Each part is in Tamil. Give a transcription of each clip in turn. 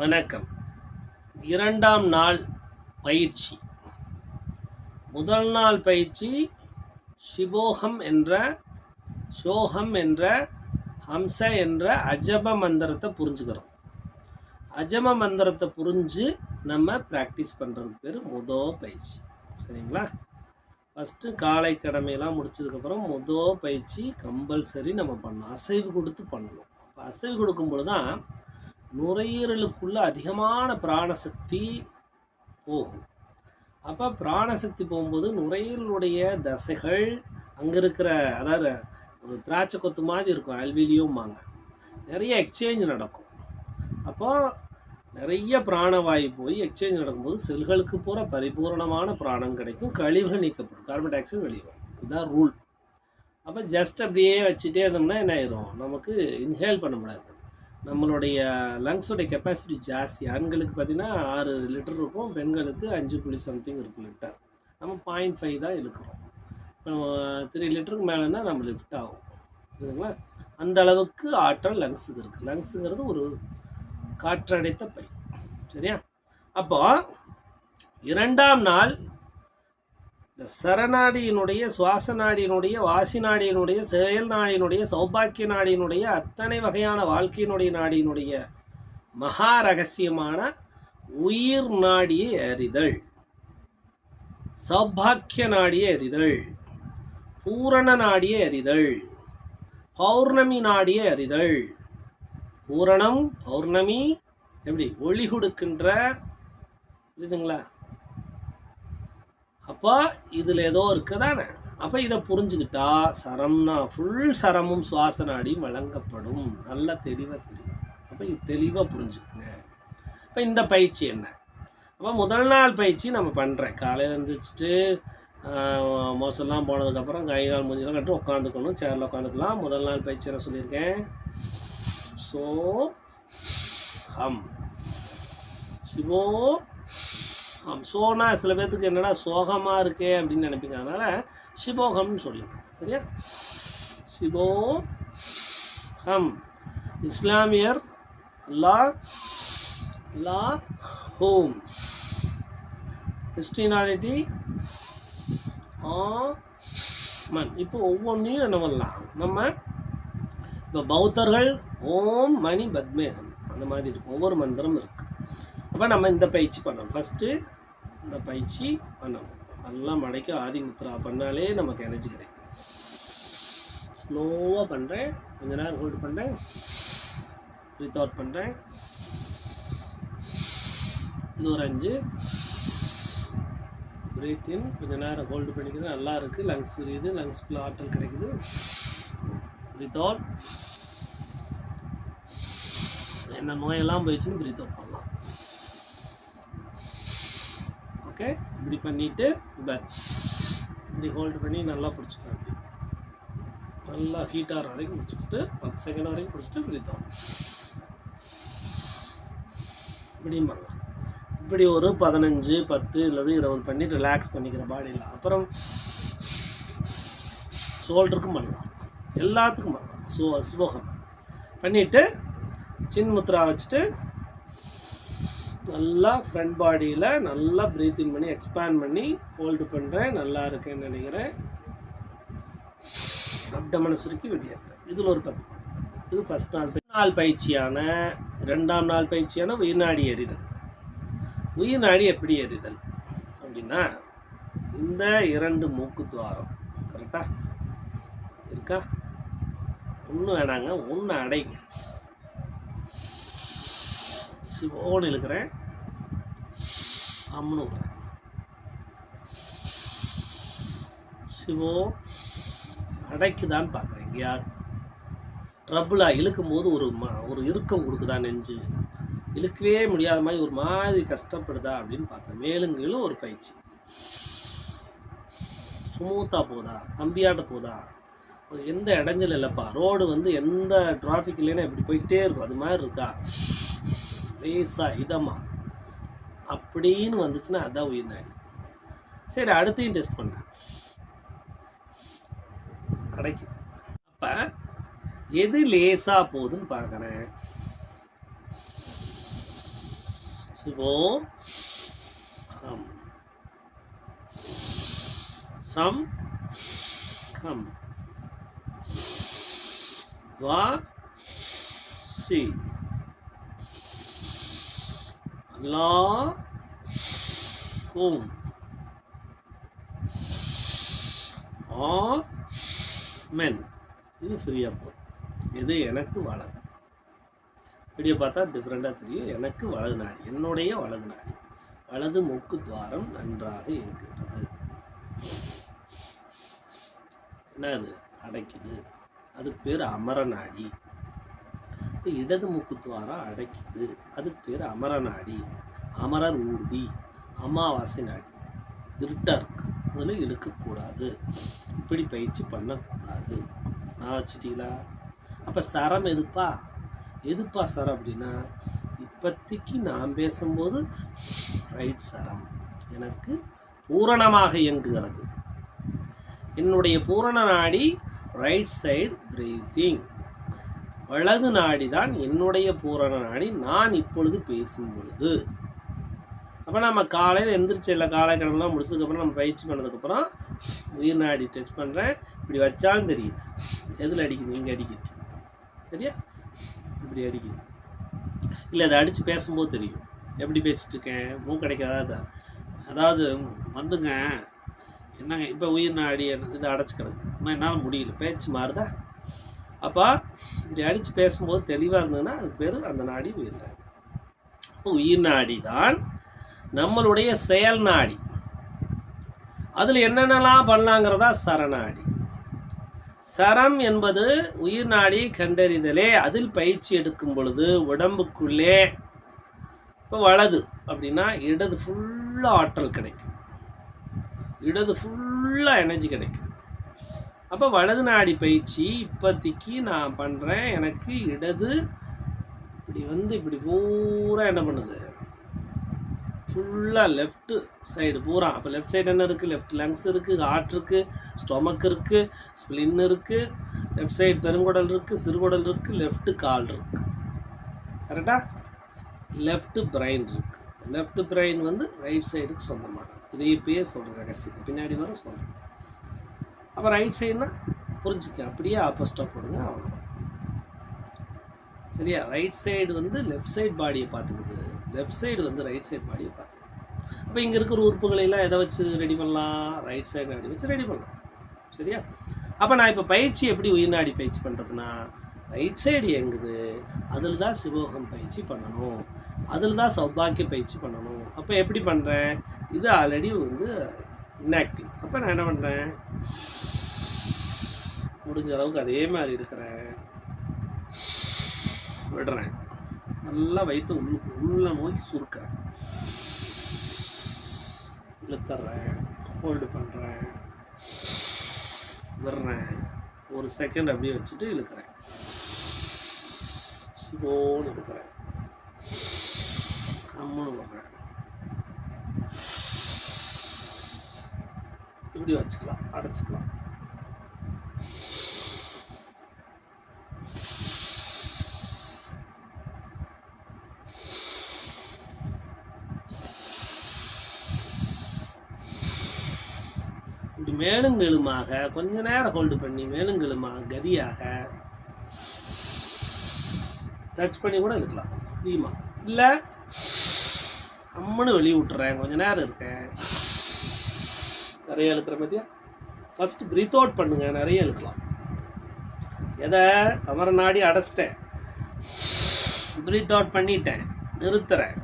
வணக்கம். இரண்டாம் நாள் பயிற்சி. முதல் நாள் பயிற்சி சிபோகம் என்ற சோகம் என்ற ஹம்ச என்ற அஜப மந்திரத்தை புரிஞ்சுக்கிறோம். அஜம மந்திரத்தை புரிஞ்சு நம்ம ப்ராக்டிஸ் பண்ணுறதுக்கு பேர் முதோ பயிற்சி. சரிங்களா? ஃபஸ்ட்டு காலை கடமையெல்லாம் முடிச்சதுக்கப்புறம் முதோ பயிற்சி கம்பல்சரி நம்ம பண்ணணும். அசைவு கொடுத்து பண்ணணும். அப்போ அசைவு கொடுக்கும்பொழுது தான் நுரையீரலுக்குள்ள அதிகமான பிராணசக்தி போகும். அப்போ பிராணசக்தி போகும்போது நுரையீரலுடைய தசைகள் அங்கே இருக்கிற அதாவது ஒரு திராட்சை கொத்து மாதிரி இருக்கும் அல்வீலியோம்பாங்க. நிறைய எக்ஸ்சேஞ்ச் நடக்கும். அப்போ நிறைய பிராணவாயு போய் எக்ஸ்சேஞ்ச் நடக்கும்போது செல்களுக்கு பூரா பரிபூரணமான பிராணம் கிடைக்கும் கழிவுகள் நீக்கப்படும் கார்பன் டை ஆக்சைடு வெளியே வரும். இதுதான் ரூல் அப்போ ஜஸ்ட் அப்படியே வச்சுட்டே இருந்தோம்னா என்ன ஆயிரும்? நமக்கு இன்ஹேல் பண்ண முடியாது. நம்மளுடைய லங்ஸோடைய கெப்பாசிட்டி ஜாஸ்தி. ஆண்களுக்கு பார்த்தீங்கன்னா ஆறு லிட்டர் இருக்கும் பெண்களுக்கு அஞ்சு புள்ளி சம்திங் இருக்கும் லிட்டர். நம்ம பாயிண்ட் ஃபைவ் தான் இழுக்கிறோம் த்ரீ லிட்டருக்கு மேலேனா நம்ம லிஃப்ட் ஆகும். சரிங்களா அந்த அளவுக்கு ஆற்றல் லங்ஸுக்கு இருக்குது லங்ஸுங்கிறது ஒரு காற்றடைத்த பை. சரியா? அப்போ இரண்டாம் நாள் சரணாடியினுடைய சுவாச நாடியினுடைய வாசி நாடியினுடைய செயல் நாடியினுடைய சௌபாக்கிய நாடியினுடைய அத்தனை வகையான வாழ்க்கையினுடைய நாடியினுடைய மகா ரகசியமான உயிர் நாடியை அறிதல். சௌபாக்கிய நாடியை அறிதல். பூரண நாடியை அறிதல். பௌர்ணமி நாடியை அறிதல். பூரணம் பௌர்ணமி எப்படி ஒளி கொடுக்கின்ற புரியுதுங்களா? அப்போ இதில் ஏதோ இருக்குதானே? அப்போ இதை புரிஞ்சுக்கிட்டா சரம்னா ஃபுல் சரமும் சுவாச நாடியும் வழங்கப்படும். நல்லா தெளிவாக தெரியும். அப்போ இது தெளிவாக புரிஞ்சுக்குங்க. இப்போ இந்த பயிற்சி என்ன? அப்போ முதல் நாள் பயிற்சி நம்ம பண்ணுறேன் காலையில் எழுந்திரிச்சிட்டு மோசம்லாம் போனதுக்கப்புறம் கை கால் மூஞ்சிலாம் கட்டு உட்காந்துக்கணும். சேரில் உட்காந்துக்கலாம். முதல் நாள் பயிற்சி நான் சொல்லியிருக்கேன்? ஸோ ஹம். சிவோ சோனா சில பேர்த்துக்கு என்னடா சோகமாக இருக்கே அப்படின்னு நினைப்பீங்க. அதனால் சிபோகம்னு சொல்லுங்க சரியா? சிவோ ஹம் இஸ்லாமியர் லா லா ஹோம். கிறிஸ்டினாலிட்டி ஆ மன் இப்போ ஒவ்வொன்றையும் என்ன பண்ணலாம்? நம்ம இப்போ பௌத்தர்கள் ஓம் மணி பத்மேகம். அந்த மாதிரி இருக்கும். ஒவ்வொரு மந்திரம் இருக்குது அப்போ நம்ம இந்த பயிற்சி பண்ணோம். ஃபஸ்ட்டு இந்த பயிற்சி பண்ணோம். நல்லா மடைக்கு ஆதிமுத்ரா பண்ணாலே நமக்கு எனர்ஜி கிடைக்கும். ஸ்லோவாக பண்ணுறேன் கொஞ்ச நேரம் ஹோல்டு பண்ணுறேன் ப்ரீத் அவுட் பண்ணுறேன் இது ஒரு அஞ்சு. பிரீத் இன் கொஞ்ச நேரம் ஹோல்டு பண்ணிக்கிறேன். நல்லா இருக்குது லங்ஸ் விரியுது. லங்ஸ்க்குள்ள ஆற்றல் கிடைக்குது. பிரீத் அவுட் என்ன நோயெல்லாம் போயிடுச்சுன்னு பிரீத் அவுட் பண்ணலாம். ஓகே? இப்படி பண்ணிவிட்டு இப்படி ஹோல்டு பண்ணி நல்லா பிடிச்சிக்கலாம் இப்படி நல்லா ஹீட் ஆகிற வரைக்கும் பிடிச்சிக்கிட்டு பத்து செகண்ட் வரைக்கும் பிடிச்சிட்டு பிரீத் இப்படியும் பண்ணலாம். இப்படி ஒரு பதினஞ்சு பத்து இல்லது இருபது பண்ணி ரிலாக்ஸ் பண்ணிக்கிற பாடியில் அப்புறம் ஷோல்டருக்கும் பண்ணலாம். எல்லாத்துக்கும் பண்ணலாம். சோ சிவகம் பண்ணிவிட்டு சின்முத்ரா வச்சுட்டு நல்லா ஃப்ரண்ட் பாடியில் நல்லா ப்ரீத்திங் பண்ணி எக்ஸ்பேண்ட் பண்ணி ஹோல்டு பண்ணுறேன் நல்லா இருக்கேன்னு நினைக்கிறேன். அப்டமனை சுருக்கி வெளியேற்றுறேன் இதில் ஒரு பத்து. இது ஃபஸ்ட் நாள் நாள் பயிற்சியான ரெண்டாம் நாள் பயிற்சியான உயிர்நாடி எறிதல். உயிர்நாடி எப்படி எறிதல்? அப்படின்னா இந்த இரண்டு மூக்கு துவாரம். கரெக்டாக இருக்கா? ஒன்று வேணாங்க ஒன்று அடைங்க. சிவோன்னு இழுக்கிறேன். அம்னு சிவோ அடைக்குதான்னு பார்க்குறேன். எங்கேயா ட்ரபுளாக இழுக்கும் போது ஒரு மா ஒரு இறுக்கம் கொடுக்குதா நெஞ்சு? இழுக்கவே முடியாத மாதிரி ஒரு மாதிரி கஷ்டப்படுதா அப்படின்னு பார்க்குறேன். மேலும் ஒரு பயிற்சி. ஸ்மூத்தாக போதா? கம்பியாட்ட போதா? ஒரு எந்த இடைஞ்சல் இல்லைப்பா. ரோடு வந்து எந்த டிராஃபிக் இல்லைன்னா இப்படி போயிட்டே இருக்கும். அது மாதிரி இருக்கா? லேசா இதமா? அப்படின்னு வந்துச்சுன்னா அதான் உயிர் நாடி. சரி அடுத்தையும் டெஸ்ட் பண்ணேன் கிடைக்குது அப்போ எது லேசாக போகுதுன்னு பார்க்குறேன் சிவோ கம். சம் கம். வா சி. லா ஓம் ஆ மென். இது ஃப்ரீயாக போகும் இது எனக்கு வலது. வீடியோ பார்த்தா டிஃப்ரெண்ட்டாக தெரியும். எனக்கு வலது நாடி. என்னுடைய வலது நாடி. வலது மூக்கு துவாரம் நன்றாக இயங்குகிறது. என்ன அது அடைக்குது. அது பேர் அமர நாடி. இப்போ இடது மூக்குத்துவாரம் அடைக்குது அதுக்கு பேர் அமர நாடி அமரர் ஊர்தி அமாவாசை நாடி. இருட்டாக இருக்கு. அதில் இழுக்கக்கூடாது இப்படி பயிற்சி பண்ணக்கூடாது நான் வச்சிட்டீங்களா? அப்போ சரம் எதுப்பா? எதுப்பா சரம் அப்படின்னா இப்போத்திக்கு நான் பேசும்போது ரைட் சரம் எனக்கு பூரணமாக இயங்குகிறது. என்னுடைய பூரண நாடி ரைட் சைடு பிரீத்திங் வலது நாடிதான் என்னுடைய பூரண நாடி நான் இப்பொழுது பேசும் பொழுது. அப்போ நம்ம காலையில் எந்திரிச்சு எல்லா காலை முடிச்சதுக்கப்புறம் நம்ம பயிற்சி பண்ணதுக்கப்புறம் உயிர் நாடி டச் பண்ணுறேன் இப்படி வச்சாலும் தெரியுது. எதில் அடிக்குது? இங்கே அடிக்குது. சரியா? இப்படி அடிக்குது. இல்லை அதை அடித்து பேசும்போது தெரியும். எப்படி பேசிட்டு இருக்கேன்? மூக்கு அதாவது வந்துங்க. என்னங்க இப்போ உயிர் நாடி இது அடைச்சி கிடக்கு. நம்ம என்னால் முடியல. பேச்சு மாறுதா? அப்போ இப்படி அடித்து பேசும்போது தெளிவாக இருந்ததுன்னா அதுக்கு பேர் அந்த நாடி உயிர் நாடி. அப்போ உயிர் நாடி தான் நம்மளுடைய செயல் நாடி. அதில் என்னென்னலாம் பண்ணலாங்கிறதா சரணாடி. சரம் என்பது உயிர் நாடி கண்டறிதலே அதில் பயிற்சி எடுக்கும் பொழுது உடம்புக்குள்ளே இப்போ வலது அப்படின்னா இடது ஃபுல்லாக ஆற்றல் கிடைக்கும். இடது ஃபுல்லாக எனர்ஜி கிடைக்கும். அப்போ வலது நாடி பயிற்சி இப்போதைக்கு நான் பண்ணுறேன் எனக்கு இடது இப்படி வந்து இப்படி பூரா என்ன பண்ணுது? ஃபுல்லாக லெஃப்ட்டு சைடு பூரா. அப்போ லெஃப்ட் சைடு என்ன இருக்குது லெஃப்ட் லங்ஸ் இருக்குது ஹார்ட் இருக்குது ஸ்டொமக் இருக்குது ஸ்ப்ளின் இருக்குது லெஃப்ட் சைடு பெருங்குடல் இருக்குது சிறுகுடல் இருக்குது லெஃப்ட்டு கால் இருக்குது கரெக்டாக லெஃப்ட்டு பிரெயின் இருக்குது லெஃப்ட் பிரெயின் வந்து ரைட் சைடுக்கு சொந்தமானது. இதை இப்பயே சொல்கிறேன் ரகசியத்தை. பின்னாடி வரும் சொல்கிறேன் அப்போ ரைட் சைடுனா புரிஞ்சுக்க. அப்படியே ஆப்போசிட்டாக போடுங்க அவ்வளோதான் சரியா? ரைட் சைடு வந்து லெஃப்ட் சைடு பாடியை பார்த்துக்குது. லெஃப்ட் சைடு வந்து ரைட் சைடு பாடியை பார்த்துக்குது. அப்போ இங்கே இருக்கிற உறுப்புகளை எல்லாம் எதை வச்சு ரெடி பண்ணலாம்? ரைட் சைடு அப்படி வச்சு ரெடி பண்ணலாம். சரியா? அப்போ நான் இப்போ பயிற்சி எப்படி உயிர் நாடி பயிற்சி பண்ணுறதுன்னா ரைட் சைடு இயங்குது. அதில் தான் சிவோகம் பயிற்சி பண்ணணும். அதில் தான் சௌபாக்கிய பயிற்சி பண்ணணும். அப்போ எப்படி பண்ணுறேன் இது ஆல்ரெடி வந்து இன்ஆக்டிவ் அப்போ நான் என்ன பண்ணுறேன் முடிஞ்ச அளவுக்கு அதே மாதிரி இருக்கிறேன் விடுறேன். நல்லா வயிற்று உள்ள உள்ள நோக்கி சுருக்கிறேன். இழுத்துறேன். ஹோல்டு பண்ணுறேன் விடுறேன். ஒரு செகண்ட் அப்படியே வச்சுட்டு இழுக்கிறேன். சிவோன்னு எடுக்கிறேன் கம்முன்னு விடுறேன் இப்படி வச்சுக்கலாம் அடைச்சிக்கலாம். இப்படி மேலுங்கெழுமாக கொஞ்ச நேரம் ஹோல்டு பண்ணி மேலுங்கெழுமாக கதியாக டச் பண்ணி கூட இருக்கலாம் அதிகமாக இல்லை அம்மனு வெளியே விட்டுறேன் கொஞ்ச நேரம் இருக்கேன். நிறைய இழுக்கிற பத்தியா ஃபஸ்ட்டு ப்ரீத் அவுட் பண்ணுங்க நிறைய இழுக்கலாம். எதை? அமர நாடி அடைச்சிட்டேன். ப்ரீத் அவுட் பண்ணிட்டேன். நிறுத்துறேன்.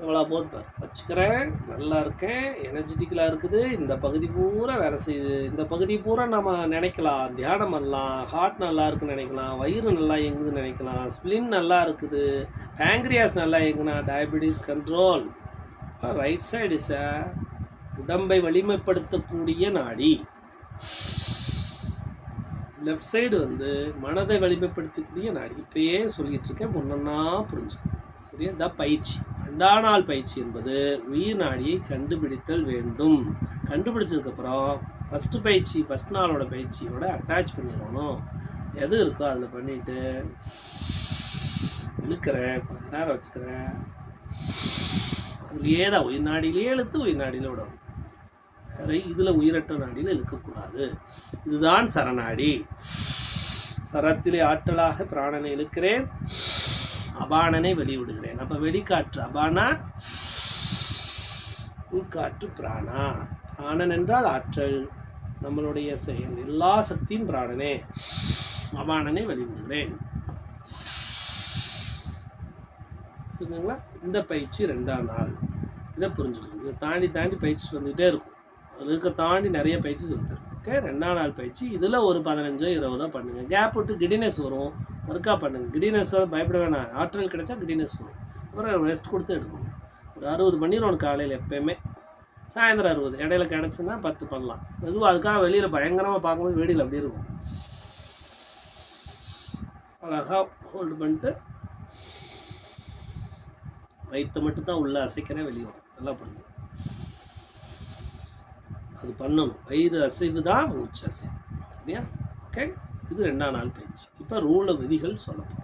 எவ்வளோ போது வச்சுக்கிறேன். நல்லா இருக்கேன். எனர்ஜெட்டிக்கலாக இருக்குது. இந்த பகுதி பூரா வேலை செய்யுது. இந்த பகுதி பூரா நம்ம நினைக்கலாம். தியானம் பண்ணலாம். ஹார்ட் நல்லா இருக்குன்னு நினைக்கலாம். வயிறு நல்லா இயங்குதுன்னு நினைக்கலாம். ஸ்பிளின் நல்லா இருக்குது. பேங்க்ரியாஸ் நல்லா இயங்குனா diabetes control right side sir உடம்பை வலிமைப்படுத்தக்கூடிய நாடி. லெஃப்ட் சைடு வந்து மனதை வலிமைப்படுத்தக்கூடிய நாடி. இப்பயே சொல்லிட்டு இருக்கேன் முன்னா புரிஞ்சு. சரியா? இந்த பயிற்சி. ரெண்டா நாள் பயிற்சி என்பது உயிர் நாடியை கண்டுபிடித்தல் வேண்டும். கண்டுபிடிச்சதுக்கப்புறம் ஃபஸ்ட்டு பயிற்சி ஃபஸ்ட் நாளோட பயிற்சியோட அட்டாச் பண்ணிடணும். எது இருக்கோ அதில் பண்ணிவிட்டு இழுக்கிறேன். கொஞ்ச நேரம் வச்சுக்கிறேன். அதுலேயே தான் உயிர் நாடியிலே இழுத்து உயிர் நாடியில் விடணும். வேறு இதில் உயிரற்ற நாடியில் இழுக்கக்கூடாது. இதுதான் சரணாடி. சரத்திலே ஆற்றலாக பிராணனை இழுக்கிறேன். அபானனை வெளிவிடுகிறேன். அப்போ வெளிக்காற்று அபானா? உள்காற்று பிராணா? பிராணன் என்றால் ஆற்றல். நம்மளுடைய செயல். எல்லா சக்தியும் பிராணனே. அபானனை வெளிவிடுகிறேன். புரிஞ்சுங்களா இந்த பயிற்சி ரெண்டாம் நாள். இதை புரிஞ்சுக்கணும். இதை தாண்டி தாண்டி பயிற்சி வந்துகிட்டே இருக்கும். அதுக்கு தாண்டி நிறைய பயிற்சி சொல்லித்தரும் ஓகே ரெண்டாம் நாள் பயிற்சி. இதில் ஒரு பதினஞ்சோ இருபதோ பண்ணுங்க. கேப் விட்டு கிடினஸ் வரும். ஒர்க்காக பண்ணுங்கள் கிடினஸ் பயப்பட வேணாம். ஆற்றல் கிடைச்சா கிடினஸ் வரும். அப்புறம் ரெஸ்ட் கொடுத்து எடுக்கணும். ஒரு அறுபது பண்ணிடணும் காலையில் எப்பயுமே. சாயந்தரம் அறுபது. இடையில கிடச்சுன்னா பத்து பண்ணலாம். எதுவும் அதுக்காக வெளியில் பயங்கரமாக பார்க்கும்போது வெடியில் அப்படி இருக்கும். அழகாக ஹோல்டு பண்ணிட்டு வயிற்றை மட்டும் தான் உள்ளே அசைக்கிறேன் வெளியே வரும். நல்லா பண்ணுங்க அது பண்ணணும். வயிறு அசைவு தான் மூச்சு அசைவு. சரியா? ஓகே இது ரெண்டாம் நாள் பயிற்சி. இப்போ ரூல விதிகள் சொல்லப்போம்